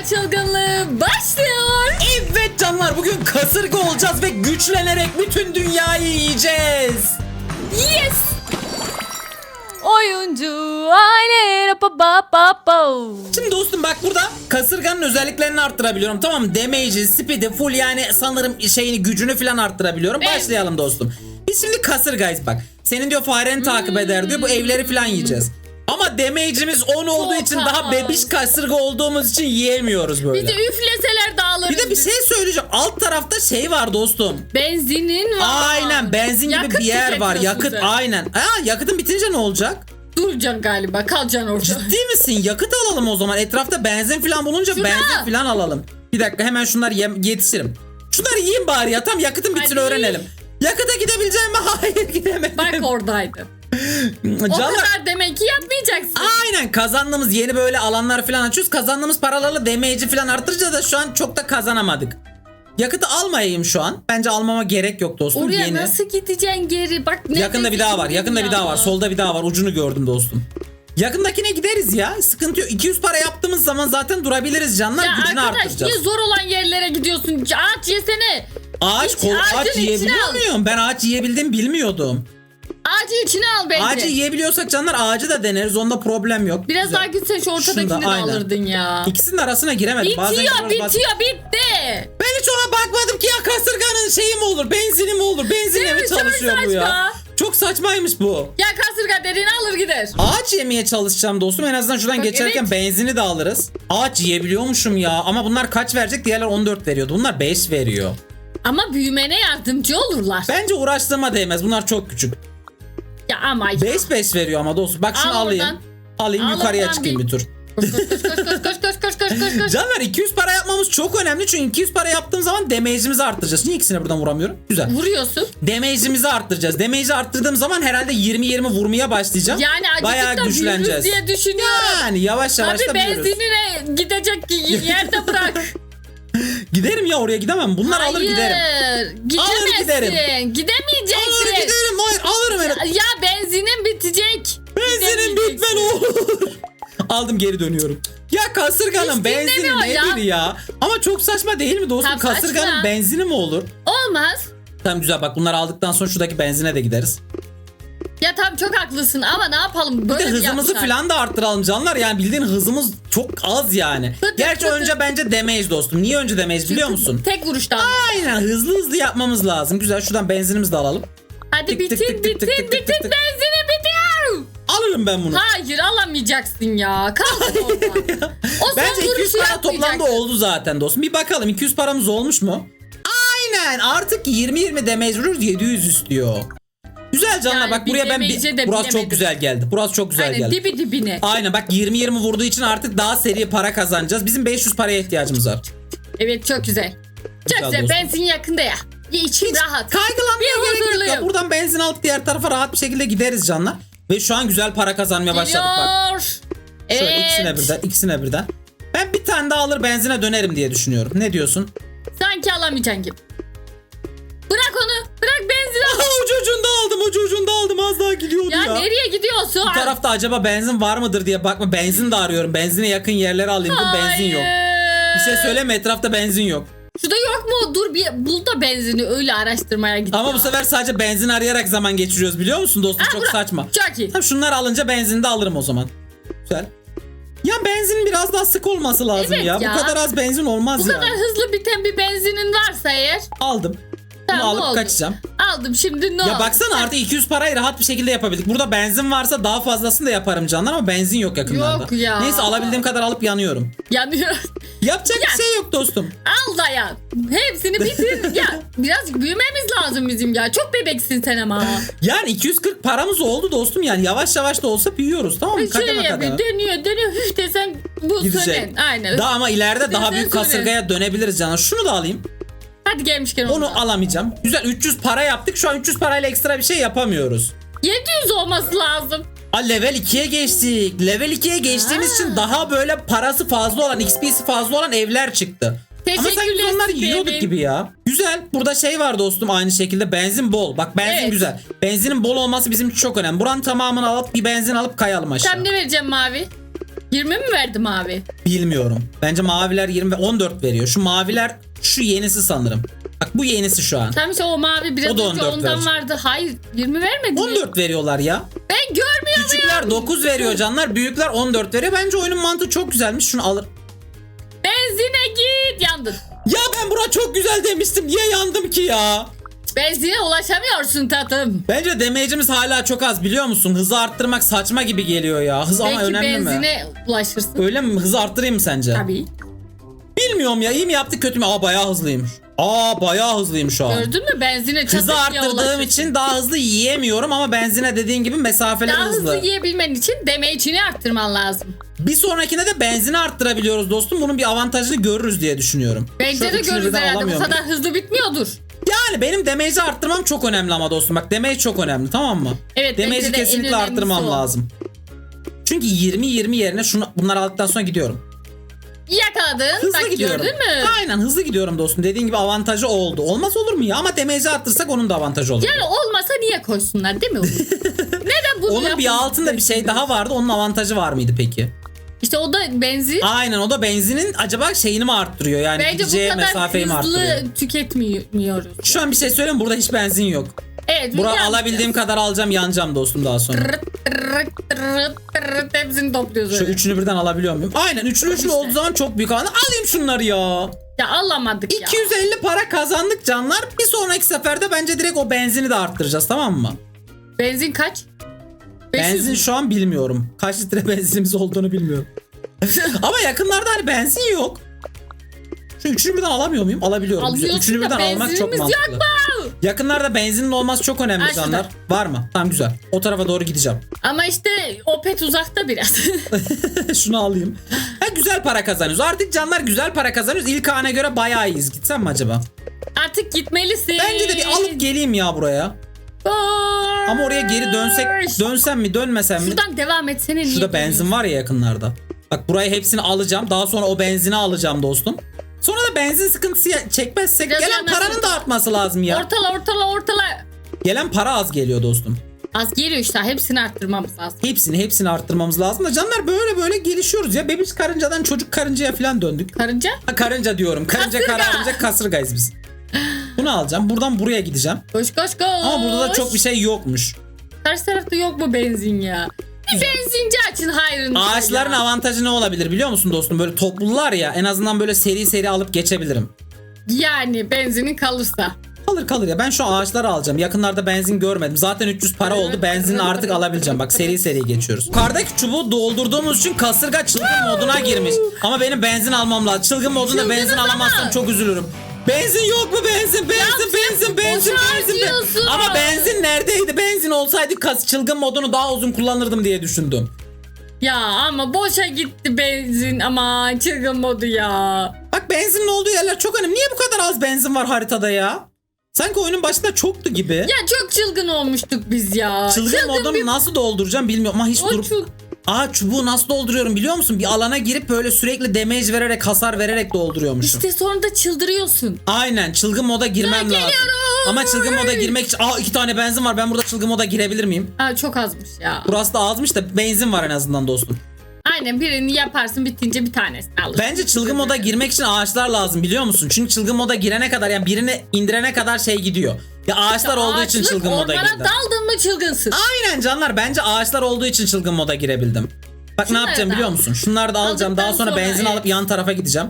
Dünya çılgınlığı başlıyor. Evet canlar bugün kasırga olacağız ve güçlenerek bütün dünyayı yiyeceğiz. Yes. Oyuncu aile pa pa pa pa. Şimdi dostum bak burada kasırganın özelliklerini arttırabiliyorum. Tamam? Damage'i, speed'i full yani sanırım şeyini gücünü falan arttırabiliyorum. Evet. Başlayalım dostum. Biz şimdi kasırgayız bak. Senin diyor fareni takip eder diyor. Bu evleri falan yiyeceğiz. Ama damage'imiz 10 olduğu için daha az. bebiş kasırga olduğumuz için yiyemiyoruz böyle. Bir de üfleseler dağılır. Bir de bir şey söyleyeceğim. Alt tarafta şey var dostum. Benzinin var. Aynen benzin gibi Yakıt bir yer var. tüketiyorsun Yakıt sen. aynen. Aa, yakıtın bitince ne olacak? Duracaksın galiba kalacaksın orada. Ciddi misin? Yakıt alalım o zaman. Etrafta benzin falan bulunca Şunu benzin al. falan alalım. Bir dakika hemen şunları yem- yetişirim. Şunları yiyeyim bari ya. Tam yakıtın bitsin Hadi. öğrenelim. Yakıta gidebileceğim mi? Hayır gidemedim. Bak oradaydı. O Canlar kadar demek ki yapmayacaksın. aynen kazandığımız yeni böyle alanlar falan açıyoruz. Kazandığımız paralarla damage'i falan artıracağız da şu an çok da kazanamadık. Yakıtı almayayım şu an. Bence almama gerek yok dostum. Oraya yeni. nasıl gideceksin geri? Bak Yakında bir daha var. Yakında bir daha var. Solda bir daha var. Ucunu gördüm dostum. Yakındakine gideriz ya. Sıkıntı yok. 200 para yaptığımız zaman zaten durabiliriz canlar. Ya Gücünü arkadaş arttıracağız. niye zor olan yerlere gidiyorsun? Ağaç yesene. Ağaç Hiç kol ağacın ağaç içine yiyebiliyor al. muyum? Ben ağaç yiyebildim bilmiyordum. Ağacı içine al bence. Ağacı yiyebiliyorsak canlar ağacı da deneriz. Onda problem yok. Biraz Güzel. daha gitsen şu ortadakini Şunda, de aynen. alırdın ya. İkisinin arasına giremedim. Bitiyor bazen- bitiyor bitti. Ben hiç ona bakmadım ki ya kasırganın şeyi mi olur? Benzini mi olur? Benzinle mi çalışıyor bu ya? Çok saçmaymış bu. Ya kasırga dediğini alır gider. Ağaç yemeye çalışacağım dostum. En azından şuradan Bak, geçerken evet. benzini de alırız. Ağaç yiyebiliyormuşum ya. Ama bunlar kaç verecek? Diğerler 14 veriyordu. Bunlar 5 veriyor. Ama büyümene yardımcı olurlar. Bence uğraştığıma değmez. Bunlar çok küçük. Ya ama ya. 5 5 veriyor ama dostum. Bak şunu Al alayım. Alayım Al yukarıya oradan çıkayım bir- bir tur. Koş koş koş koş koş koş koş koş koş koş. Canlar 200 para yapmamız çok önemli. Çünkü 200 para yaptığım zaman damage'imizi arttıracağız. Niye ikisini buradan vuramıyorum? Güzel. Vuruyorsun. Damage'imizi arttıracağız. Damage'i arttırdığım zaman herhalde 20-20 vurmaya başlayacağım. Yani Bayağı acıkıp da güçleneceğiz. diye düşünüyorum. Yani yavaş yavaş da Tabii büyürüz. benzinine gidecek yerde bırak. Giderim ya oraya gidemem. Bunlar alır giderim. Gidemezsin. Alır giderim. Gidemeyeceksin. Alır giderim. Hayır alırım herhalde. Ya benzinin bitecek. Benzinin bitmen olur. Aldım geri dönüyorum. Ya kasırganın Hiç benzini dinlemiyor ya. nedir ya? Ama çok saçma değil mi dostum? Tam Kasırganın saçma. benzini mi olur? Olmaz. Tamam güzel bak bunları aldıktan sonra şuradaki benzine de gideriz. Ya tam çok haklısın ama ne yapalım Bir böyle de mi hızımızı yaptılar? falan da arttıralım canlar. Yani bildiğin hızımız çok az yani. Pıtı Gerçi pıtı. önce bence damage dostum. Niye önce damage biliyor musun? Tek vuruştan. Aynen hızlı hızlı yapmamız lazım. Güzel şuradan benzinimizi de alalım. Hadi bitin tık tık. benzini bitiyor. Alırım ben bunu. Hayır alamayacaksın ya. Kalsın orada. o son Bence 200 vuruşu para toplamda oldu zaten dostum. Bir bakalım 200 paramız olmuş mu? Aynen artık 20-20 damage vuruyoruz 700 istiyor. Güzel canlar Yani bak buraya ben bir... de Burası çok güzel geldi. Burası çok güzel Aynen geldi. dibi dibine. Aynen bak 20-20 vurduğu için artık daha seri para kazanacağız. Bizim 500 paraya ihtiyacımız var. Evet çok güzel. Çok Güzel güzel. dostum. Benzin yakında ya. İçim rahat. Kaygılanmaya Bir gerek yok ya. huzurluyum. Buradan benzin alıp diğer tarafa rahat bir şekilde gideriz canlar. Ve şu an güzel para kazanmaya başladık bak. Geliyor. Şöyle Evet. ikisine birden, ikisine birden. Ben bir tane daha alır benzine dönerim diye düşünüyorum. Ne diyorsun? Sanki alamayacaksın gibi. Gidiyorsun? Bu tarafta acaba benzin var mıdır diye bakma. Benzin de arıyorum. Benzine yakın yerlere alayım. Dur benzin yok. Bir şey söyleme etrafta benzin yok. Şurada yok mu? Dur bir bul da benzini öyle araştırmaya git. Ama ya. bu sefer sadece benzin arayarak zaman geçiriyoruz biliyor musun dostum? Ha, Çok bura- saçma. Çok iyi. Tamam şunları alınca benzini de alırım o zaman. Güzel. Ya benzin biraz daha sık olması lazım Evet ya. ya. Bu kadar az benzin olmaz Bu ya. kadar hızlı biten bir benzinin varsa eğer Aldım. Bunu alıp oldu. kaçacağım. aldım şimdi ne Ya oldu? baksana artı 200 parayı rahat bir şekilde yapabildik. Burada benzin varsa daha fazlasını da yaparım canlar ama benzin yok yakınlarda. Yok ya. Neyse alabildiğim kadar alıp yanıyorum. Yanıyor. Yapacak Ya. bir şey yok dostum. Al da yan. Hepsini bitir. ya biraz büyümemiz lazım bizim ya. Çok bebeksin sen ama. Yani 240 paramız oldu dostum yani yavaş yavaş da olsa büyüyoruz tamam mı? Kademe Şöyle kademe. yapıyor. Dönüyor dönüyor. Hüf desen bu Gidecek. sönen. Aynen. Daha ama ileride daha büyük söyle. kasırgaya dönebiliriz canlar. Şunu da alayım. Hadi gelmişken Onu onu. alamayacağım. Güzel 300 para yaptık. Şu an 300 parayla ekstra bir şey yapamıyoruz. 700 olması lazım. A level 2'ye geçtik. Level 2'ye geçtiğimiz için daha böyle parası fazla olan, XP'si fazla olan evler çıktı. Ama sanki biz onları yiyorduk gibi ya. Güzel. Burada şey var dostum aynı şekilde benzin bol. Bak benzin Evet. güzel. Benzinin bol olması bizim için çok önemli. Buranın tamamını alıp bir benzin alıp kayalım aşağı. Sen ne vereceğim mavi? 20 mi verdim abi? Bilmiyorum. Bence maviler 20 ve 14 veriyor. Şu maviler şu yenisi sanırım. Bak bu yenisi şu an. Tam işte o mavi biraz O da önce 14 ondan verecek. vardı. Hayır 20 vermedi mi? 14 veriyorlar ya. Ben görmüyor Küçükler muyum? 9 veriyor canlar. Büyükler 14 veriyor. Bence oyunun mantığı çok güzelmiş. Şunu alır. Benzine git yandın. Ya ben bura çok güzel demiştim. Niye yandım ki ya? Benzine ulaşamıyorsun tatlım. Bence damage'imiz hala çok az biliyor musun? Hızı arttırmak saçma gibi geliyor ya. Hız ama Belki önemli mi? benzine ulaşırsın. Öyle mi? Hızı arttırayım mı sence? Tabii. Bilmiyorum ya. İyi mi yaptık kötü mü? Aa bayağı hızlıymış. Aa bayağı hızlıyım şu an. Gördün mü benzine çatır Hızı arttırdığım için daha hızlı yiyemiyorum ama benzine dediğin gibi mesafeler Daha hızlı. hızlı yiyebilmen için damage'ini arttırman lazım. Bir sonrakine de benzini arttırabiliyoruz dostum. Bunun bir avantajını görürüz diye düşünüyorum. Bence de görürüz herhalde. Bu kadar hızlı bitmiyordur. Yani benim damage'i arttırmam çok önemli ama dostum. Bak damage çok önemli tamam mı? Evet, Damage'i de kesinlikle arttırmam o. lazım. Çünkü 20-20 yerine şunu bunları aldıktan sonra gidiyorum. Yakaladın. Hızlı Bak gidiyorum. gördün mü? Aynen hızlı gidiyorum dostum. Dediğin gibi avantajı oldu. Olmaz olur mu ya? Ama damage'i arttırsak onun da avantajı olur. Yani olmasa niye koysunlar değil mi? Neden bunu Onun bir altında bir şey daha vardı. Onun avantajı var mıydı peki? İşte o da benzin. Aynen o da benzinin acaba şeyini mi arttırıyor? Yani Bence bu gideceği kadar mesafeyi mi arttırıyor? hızlı tüketmiyoruz. Şu an bir şey söyleyeyim mi? burada hiç benzin yok. Evet. Bura yanacağız. alabildiğim kadar alacağım yanacağım dostum daha sonra. Tırırt tırırt tırırt tırırt hepsini topluyoruz Şu üçünü birden alabiliyor muyum? Aynen üçlü üçlü İşte. olduğu zaman çok büyük alan. Alayım şunları ya. Ya alamadık ya. 250 para kazandık canlar. Bir sonraki seferde bence direkt o benzini de arttıracağız tamam mı? Benzin kaç? 500 Benzin şu an bilmiyorum. Kaç litre benzinimiz olduğunu bilmiyorum. Ama yakınlarda hani benzin yok. Şu üçünü birden alamıyor muyum? Alabiliyorum. Alıyorsun Üçünü birden almak çok mantıklı. yok mu? Yakınlarda benzinin olması çok önemli Ha, canlar. Var mı? Tamam güzel. O tarafa doğru gideceğim. Ama işte Opet uzakta biraz. Şunu alayım. Ha, güzel para kazanıyoruz. Artık canlar güzel para kazanıyoruz. İlk ana göre bayağı iyiyiz. Gitsem mi acaba? Artık gitmelisin. Bence de bir alıp geleyim ya buraya. Ama oraya geri dönsek dönsem mi dönmesem mi? Şuradan devam etsene niye Şurada benzin var ya yakınlarda. Bak burayı hepsini alacağım. Daha sonra o benzini alacağım dostum. Sonra da benzin sıkıntısı çekmezsek Biraz gelen paranın da artması lazım ya. Ortala ortala ortala. Gelen para az geliyor dostum. Az geliyor işte hepsini arttırmamız lazım. Hepsini hepsini arttırmamız lazım da canlar böyle böyle gelişiyoruz ya. Bebiş karıncadan çocuk karıncaya falan döndük. Karınca Ha, karınca diyorum. Karınca Kasırga. kararınca kasırgayız biz. Bunu alacağım. Buradan buraya gideceğim. koş koş koş. Ama burada da çok bir şey yokmuş. Karşı tarafta yok mu benzin ya? Bir benzinci açın hayrını. Ağaçların ya. avantajı ne olabilir biliyor musun dostum? Böyle toplular ya en azından böyle seri seri alıp geçebilirim. Yani benzinin kalırsa. Kalır kalır ya ben şu ağaçları alacağım. Yakınlarda benzin görmedim. Zaten 300 para oldu. Benzini artık alabileceğim. Bak seri seri geçiyoruz. Yukarıdaki çubuğu doldurduğumuz için kasırga çılgın moduna girmiş. Ama benim benzin almam lazım. Çılgın modunda Çılgınız benzin ama. alamazsam çok üzülürüm. Benzin yok mu benzin? Benzin, benzin, benzin, boşa benzin, harcıyorsun. Ama benzin neredeydi? Benzin olsaydı kas çılgın modunu daha uzun kullanırdım diye düşündüm. Ya ama boşa gitti benzin ama çılgın modu ya. Bak benzinin olduğu yerler çok önemli. Niye bu kadar az benzin var haritada ya? Sanki oyunun başında çoktu gibi. Ya çok çılgın olmuştuk biz ya. Çılgın modunu bir... nasıl dolduracağım bilmiyorum ama hiç O durup... çıl- Aa çubuğu nasıl dolduruyorum biliyor musun? Bir alana girip böyle sürekli damage vererek hasar vererek dolduruyormuşum. İşte sonra da çıldırıyorsun. Aynen çılgın moda girmem lazım. Ama çılgın moda girmek için aa iki tane benzin var. Ben burada çılgın moda girebilir miyim? Ha çok azmış ya. Burası da azmış da benzin var en azından dostum. Aynen birini yaparsın bitince bir tanesini alırsın. Bence çılgın moda girmek için ağaçlar lazım biliyor musun? Çünkü çılgın moda girene kadar yani birini indirene kadar şey gidiyor. Ya ağaçlar olduğu için Ağaçlık, çılgın moda ormana girdim. daldın mı çılgınsın. Aynen canlar bence ağaçlar olduğu için çılgın moda girebildim. Bak Şunları ne yapacağım da biliyor al. musun? Şunları da alacağım. Daha sonra, sonra, benzin evet. alıp yan tarafa gideceğim.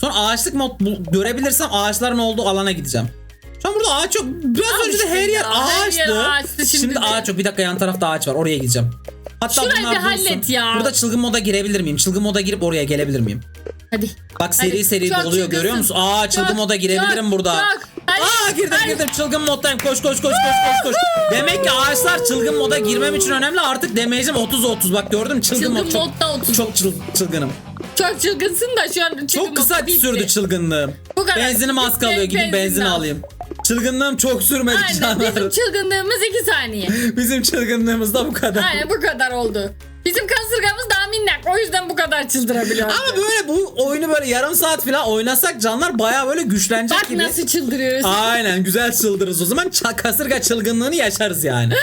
Sonra ağaçlık mod bul- görebilirsem ağaçların olduğu alana gideceğim. Şu an burada ağaç yok. Biraz Al önce de işte her yer ya, her ağaçtı. yer ağaçtı, şimdi şimdi de- ağaç yok. Bir dakika yan tarafta ağaç var. Oraya gideceğim. Hatta Şurayı bunlar bir dursun. hallet ya. Burada çılgın moda girebilir miyim? Çılgın moda girip oraya gelebilir miyim? Hadi. Bak seri Hadi, seri çok doluyor çılgınsın. görüyor musun? Aa çılgın Çok, moda girebilirim çok, burada. çok. Hadi, Aa girdim hadi. girdim çılgın moddayım. Koş koş koş koş koş koş. Demek ki ağaçlar çılgın moda girmem için önemli. Artık damage'im 30 30. Bak gördün mü? Çılgın, Çılgın mod çok, modda 30. çok çıl, çılgınım. Çok çılgınsın da şu an çılgın Çok kısa modda bitti. sürdü çılgınlığım. Bu kadar. Benzinim az Bitti, kalıyor. Gidip benzin benzin al. alayım. Çılgınlığım çok sürmedi Aynen canlar. bizim çılgınlığımız 2 saniye. Bizim çılgınlığımız da bu kadar. Aynen bu kadar oldu. Bizim kasırgamız daha minnak. O yüzden bu kadar çıldırabiliyor. Ama böyle bu oyunu böyle yarım saat falan oynasak canlar baya böyle güçlenecek Bak gibi. nasıl çıldırıyoruz. Aynen güzel çıldırırız o zaman ça- kasırga çılgınlığını yaşarız yani.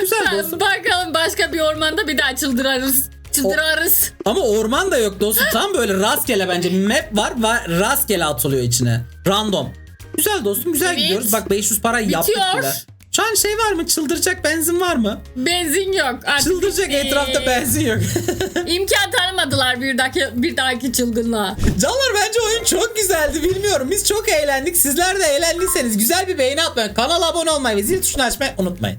Güzel dostum. Bakalım başka bir ormanda bir daha çıldırırız. Çıldırarız. Ama orman da yok dostum. Tam böyle rastgele bence map var ve rastgele atılıyor içine. Random. Güzel dostum güzel Evet. gidiyoruz. Bak 500 para yaptık Bitiyor. bile. Şu an şey var mı? Çıldıracak benzin var mı? Benzin yok. Artık Çıldıracak bitti. etrafta benzin yok. İmkan tanımadılar bir dahaki, bir dahaki çılgınlığa. Canlar bence oyun çok güzeldi bilmiyorum. Biz çok eğlendik. Sizler de eğlendiyseniz güzel bir beğeni atmayı, kanala abone olmayı ve zil tuşunu açmayı unutmayın.